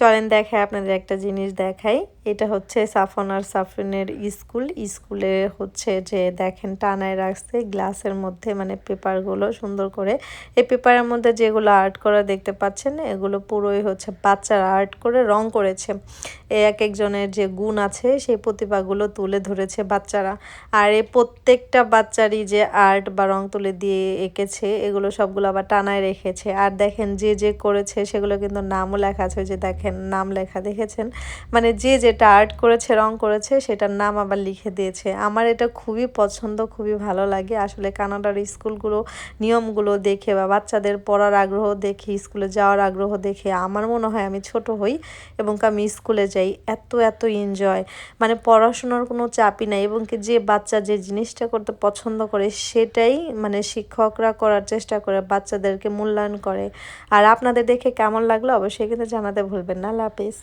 চলেন দেখায় আপনাদের একটা জিনিস দেখাই। এটা হচ্ছে সাফন আর সাফরিনের স্কুল। স্কুলে হচ্ছে যে দেখেন টানায় রাখছে গ্লাসের মধ্যে মানে পেপারগুলো সুন্দর করে। এই পেপারের মধ্যে যেগুলো আর্ট করা দেখতে পাচ্ছেন, এগুলো পুরোই হচ্ছে বাচ্চারা আর্ট করে রং করেছে। এক একজনের যে গুণ আছে, সেই প্রতিভাগুলো তুলে ধরেছে বাচ্চারা। আর এই প্রত্যেকটা বাচ্চারই যে আর্ট বা রং তুলে দিয়ে এঁকেছে, এগুলো সবগুলো আবার টানায় রেখেছে। আর দেখেন যে যে করেছে, সেগুলো কিন্তু নামও লেখা আছে যে দেখেন নাম লেখা, দেখেছেন? মানে যে যেটা আর্ট করেছে, রং করেছে, সেটার নাম আবার লিখে দিয়েছে। আমার এটা খুবই পছন্দ, খুবই ভালো লাগে। আসলে কানাডার স্কুলগুলো, নিয়মগুলো দেখে বা বাচ্চাদের পড়ার আগ্রহ দেখে, স্কুলে যাওয়ার আগ্রহ দেখে আমার মনে হয় আমি ছোট হই এবং আমি স্কুলে যাই। এত এত এনজয় মানে পড়াশোনার কোনো চাপই নাই এবং কি যে বাচ্চা যে জিনিসটা করতে পছন্দ করে, সেটাই মানে শিক্ষকরা করার চেষ্টা করে, বাচ্চাদেরকে মূল্যায়ন করে। আর আপনাদের দেখে কেমন লাগল? অবশ্যই কিন্তু জানাতে ভুলবেন બનાલા પીસ